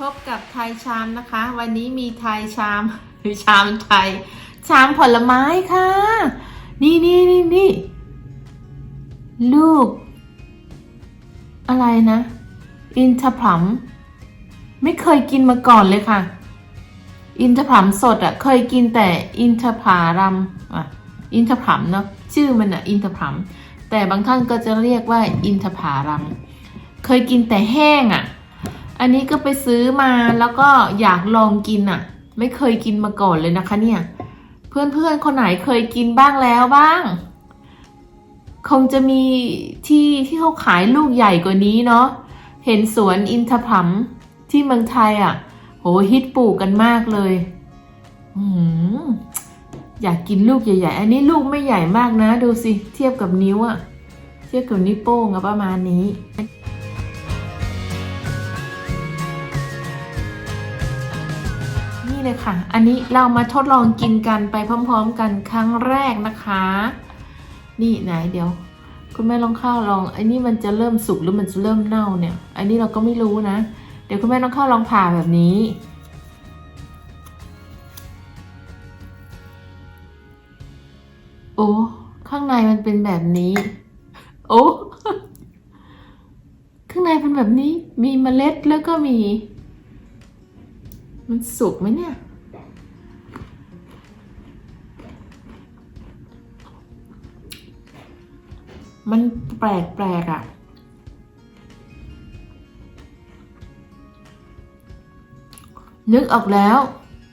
พบกับไทยชามนะคะ วันนี้มีไทยชามหรือชามไทย ชามผลไม้ค่ะ นี่นี่นี่นี่ลูก อะไรนะ อินทผลัมไม่เคยกินมาก่อนเลยค่ะ อินทผลัมสดอะ่ะ เคยกินแต่อินทผารัมอะอินทผลัมเนาะชื่อมันอะ่ะ อินทผลัมแต่บางท่านก็จะเรียกว่า อินทผารัมเคยกินแต่แห้งอะ่ะ อันนี้ก็ไปซื้อมาแล้วก็อยากลองกินอะ่ะ ไม่เคยกินมาก่อนเลยนะคะเนี่ย เพื่อนๆคนไหนเคยกินบ้างแล้วบ้าง คงจะมีที่ที่เขาขายลูกใหญ่กว่านี้เนาะเห็นสวนอินทผลัมที่เมืองไทยอะ่ะ โหฮิตปลูกกันมากเลยอืมอยากกินลูกใหญ่ๆ อันนี้ลูกไม่ใหญ่มากนะ ดูสิ เทียบกับนิ้วอะเทียบกับนิ้วโป้งอะประมาณนี้ เลยค่ะ อันนี้เรามาทดลองกินกันไปพร้อม ๆ กันครั้งแรกนะคะ นี่ไหนเดี๋ยว คุณแม่ลองข้าวลองอันนี้มันจะเริ่มสุกหรือมันจะเริ่มเน่าเนี่ย อันนี้เราก็ไม่รู้นะ เดี๋ยวคุณแม่ลองข้าวลองผ่าแบบนี้ โอ้ข้างในมันเป็นแบบนี้ โอ้ข้างในเป็นแบบนี้ มีเมล็ดแล้วก็มี มันสุกไหมเนี่ย มันแปลกแปลกอะ่ะ นึกออกแล้ว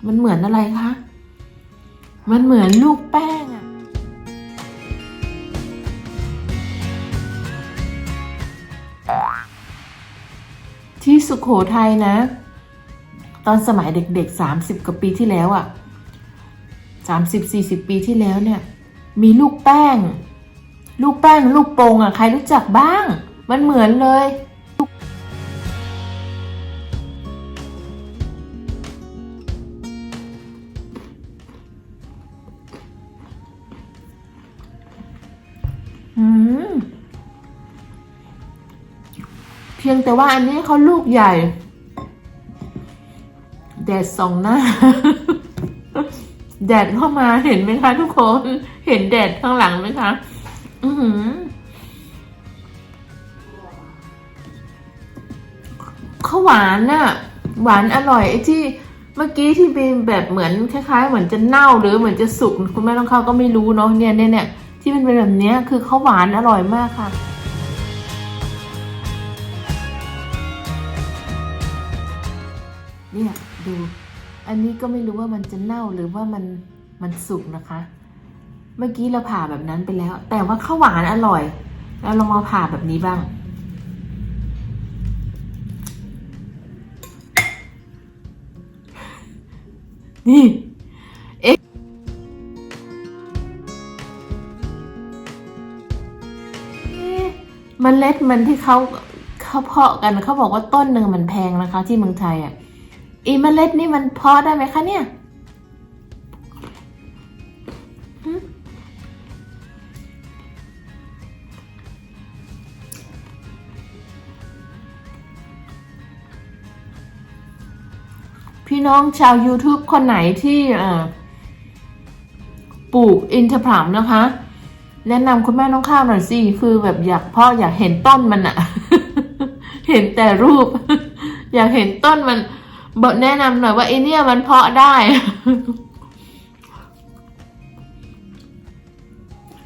มันเหมือนอะไรคะ มันเหมือนลูกแป้งอะที่สุขโขทัยนะ ตอนสมัยเด็กๆ30กว่าปีที่แล้วอะ30 40ปีที่แล้วเนี่ย มีลูกแป้ง ลูกแป้งลูกโป่งอะใครรู้จักบ้าง มันเหมือนเลยเพียงแต่ว่าอันนี้เขาลูกใหญ่ แดดส่องหน้า แดดเข้ามาเห็นไหมคะทุกคน เห็นแดดข้างหลังไหมคะ อือหือเขาหวานน่ะ หวานอร่อยไอ้ที่เมื่อกี้ที่เป็นแบบเหมือนคล้ายๆ เหมือนจะเน่าหรือเหมือนจะสุกคุณแม่ต้องเข้าก็ไม่รู้เนาะเนี่ยเนี่ยเนี่ยที่มันเป็นแบบเนี้ยคือเขาวหวานอร่อยมากค่ะ อันนี้ก็ไม่รู้ว่ามันจะเน่าหรือว่ามันมันสุกนะคะ เมื่อกี้เราผ่าแบบนั้นไปแล้ว แต่ว่าข้าวหวานอร่อย แล้วลองมาผ่าแบบนี้บ้าง นี่เอ๊ะเมันเล็ดมันที่เขาเขาเพาะกันเขาบอกว่าต้นหนึ่งมันแพงนะคะ ที่เมืองไทยอะ อีเมล็ดนี่มันเพาะได้ไหมคะเนี่ยหึพี่น้องชาว YouTube คนไหนที่เอ่อปลูกอินทผลัมนะคะ แนะนำคุณแม่น้องข้าวหน่อยสิ คือแบบอยากเพ่ออยากเห็นต้นมันอะเห็นแต่รูป อยากเห็นต้นมัน บอกแนะนำหน่อยว่าไอเนี่ยมันเพาะได้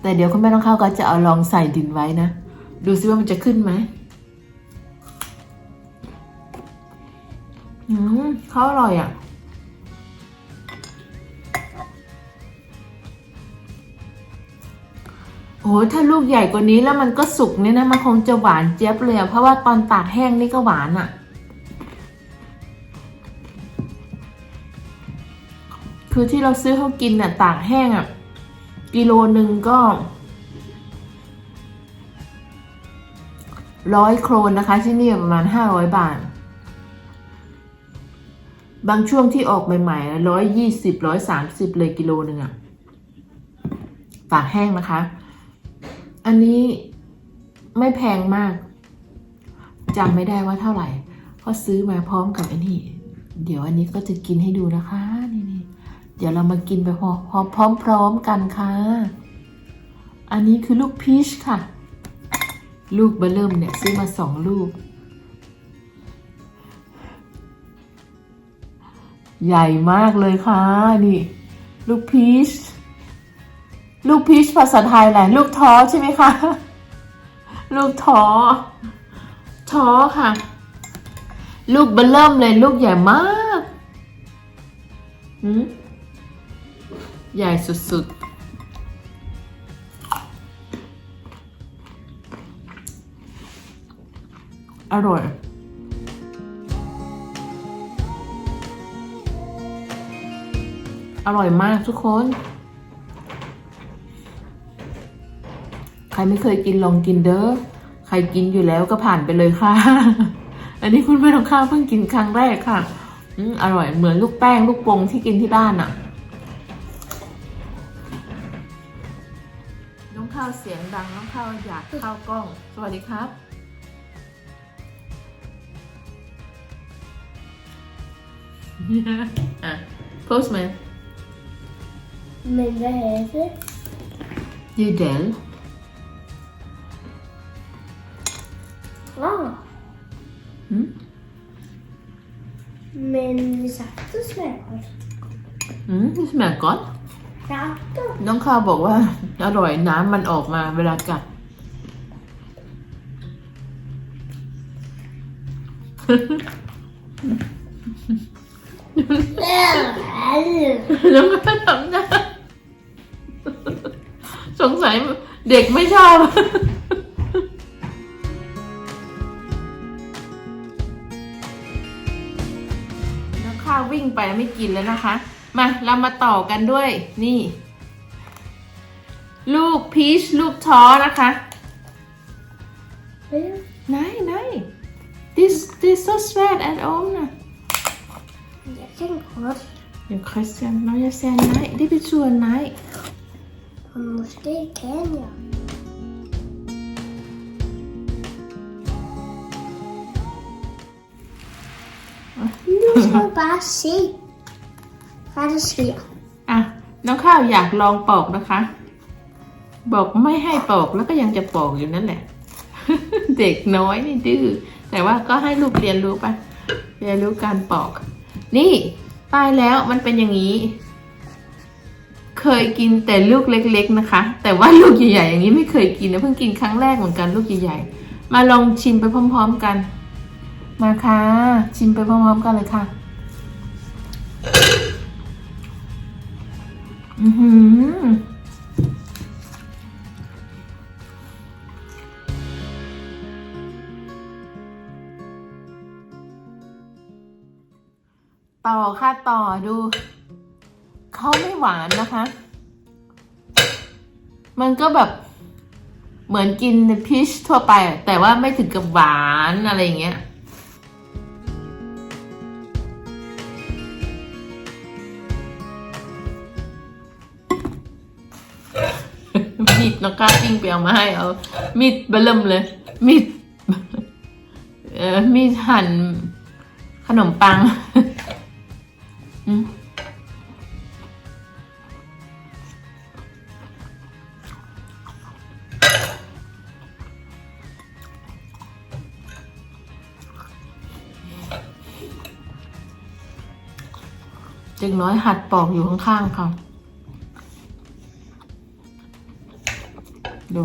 แต่เดี๋ยวคุณแม่ต้องเข้าก็จะเอาลองใส่ดินไว้นะ ดูซิว่ามันจะขึ้นไหมอืมเขาอร่อยอะโอ้ถ้าลูกใหญ่กว่านี้แล้วมันก็สุกเนี่ยนะ มันคงจะหวานเจี๊ยบเลยอะเพราะว่าตอนตากแห้งนี่ก็หวานอะ คือที่เราซื้อเขากินน่ะตากแห้งอะกิโลหนึ่งก็ร้อยโครนนะคะ ที่นี่ประมาณห้าร้อยบาท บางช่วงที่ออกใหม่ๆร้อยยี่สิบร้อยสามสิบเลยกิโลหนึ่งอะตากแห้งนะคะ อันนี้ไม่แพงมากจำไม่ได้ว่าเท่าไหร่ เพราะซื้อมาพร้อมกับอันนี้ เดี๋ยวอันนี้ก็จะกินให้ดูนะคะ เดี๋ยวเรามากินไปพร้อมพร้อมๆกันค่ะ อันนี้คือลูกพีชค่ะ ลูกเบลเริ่มเนี่ยซื้อมาสองลูก ใหญ่มากเลยค่ะ นี่ ลูกพีช ลูกพีชภาษาไทยแหละลูกท้อใช่ไหมคะ ลูกท้อ ท้อค่ะ ลูกเบลเริ่มเลยลูกใหญ่มากหืม ใหญ่สุดๆ อร่อยอร่อยมากทุกคน ใครไม่เคยกินลองกินเด้อ ใครกินอยู่แล้วก็ผ่านไปเลยค่ะ อันนี้คุณแม่น้องข้าวเพิ่งกินครั้งแรกค่ะ อือร่อยเหมือนลูกแป้งลูกปงที่กินที่บ้านอะ่ะ ข้าวเสียงดังน้องข้าวอยากเข้ากล้อง สวัสดีครับ อะ postman Men vad heter Judel Ja. Mm. Men vi satt och smällde. อืมนี่ส มัยก่อน Satt och น้องข้าวบอกว่า อร่อยน้ำมันออกมาเวลากัดแล้วก็ทำหน้าสงสัยเด็กไม่ชอบ น้องข้าววิ่งไปไม่กินแล้วนะคะ มาเรามาต่อกันด้วยนี่ ลูกพีชลูกท้อนะคะ ไหนไหน this this so sweet at all นะ Jag tänker att เดี๋ยวคริสเตียนน้ อยจะแซนไหนได้วนไหน hon måste i Kenya. Du ska bara se. Färdig se. อะน้องข้าวอยากลองปอกนะคะ บอกไม่ให้ปอกแล้วก็ยังจะปอกอยู่นั่นแหละ เด็กน้อยนี่ดื้อแต่ว่าก็ให้ลูกเรียนรู้ไปเรียนรู้การปอก นี่ป้ายแล้วมันเป็นอย่างนี้ เคยกินแต่ลูกเล็ก ๆนะคะ แต่ว่าลูกใหญ่ๆอย่างนี้ไม่เคยกินนะเพิ่งกินครั้งแรกเหมือนกันลูกใหญ่ๆมาลองชิมไปพร้อม ๆกัน มาค่ะชิมไปพร้อมๆกันเลยค่ะ อือหือต่อค่ะต่อดูเขาไม่หวานนะคะ มันก็แบบเหมือนกินพีชทั่วไป แต่ว่าไม่ถึงกับหวานอะไรอย่างเงี้ย น้องก้าปิ้งไปเอามาให้เอา มีดเบลเริ่มเลย มีดเอ่อมีดหั่นขนมปังจึงน้อยหัดปอกอยู่ข้างๆค่ะ ดู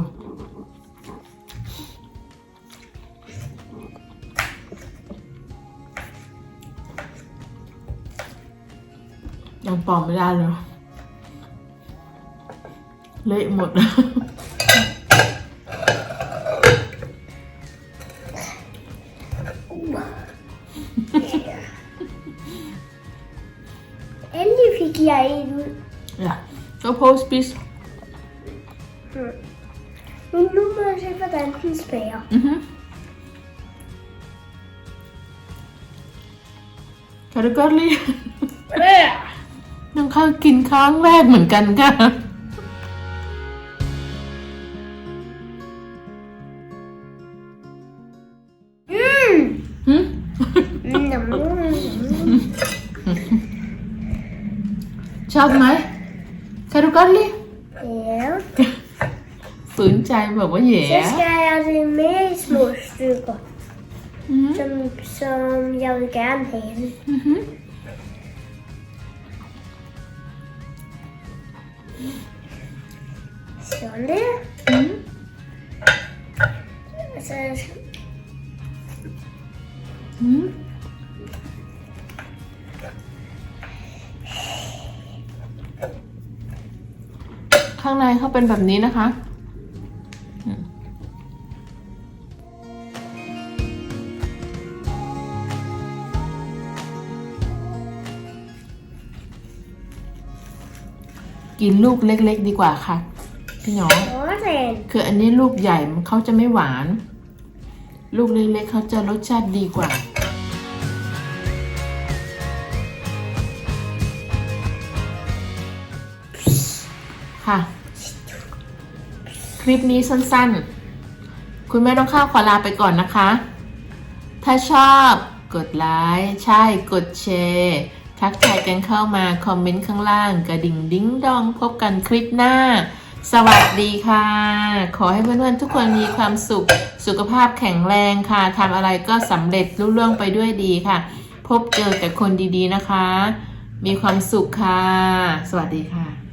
ยังปอกไม่ได้เลยเละหมด Eller fick jag i... ja, ก็โพสต์ปิส Men den till spel. อือฮึคาร์กอรี่น้องข้าวกินครั้งแรกเหมือนกันค่ะ Mm! หึชอบไหมคารุกัลลี่ Ja. ฝืนใจบอกว่าแหย่ Så ska jag ha det med i små stykker. อืม Som, som jeg vil gerne have det. อือหือ Sådan der. อืม Og så อืม ข้างในเขาเป็นแบบนี้นะคะ กินลูกเล็ก ๆ ดีกว่าค่ะ พี่หยอง sådan. คืออันนี้ลูกใหญ่มันเขาจะไม่หวาน ลูกเล็กๆเขาจะรสชาติดีกว่าค่ะ คลิปนี้สั้นๆ คุณแม่ต้องข้าวขอลาไปก่อนนะคะ ถ้าชอบกดไลค์ ใช่ กดแชร์ ทักทายกันเข้ามาคอมเมนต์ข้างล่าง กระดิ่งดิ้งดองพบกันคลิปหน้า สวัสดีค่ะ ขอให้เพื่อนๆทุกคนมีความสุข สุขภาพแข็งแรงค่ะทำอะไรก็สำเร็จรุ่ล่วงไปด้วยดีค่ะ พบเจอแต่คนดีๆนะคะ มีความสุขค่ะ สวัสดีค่ะ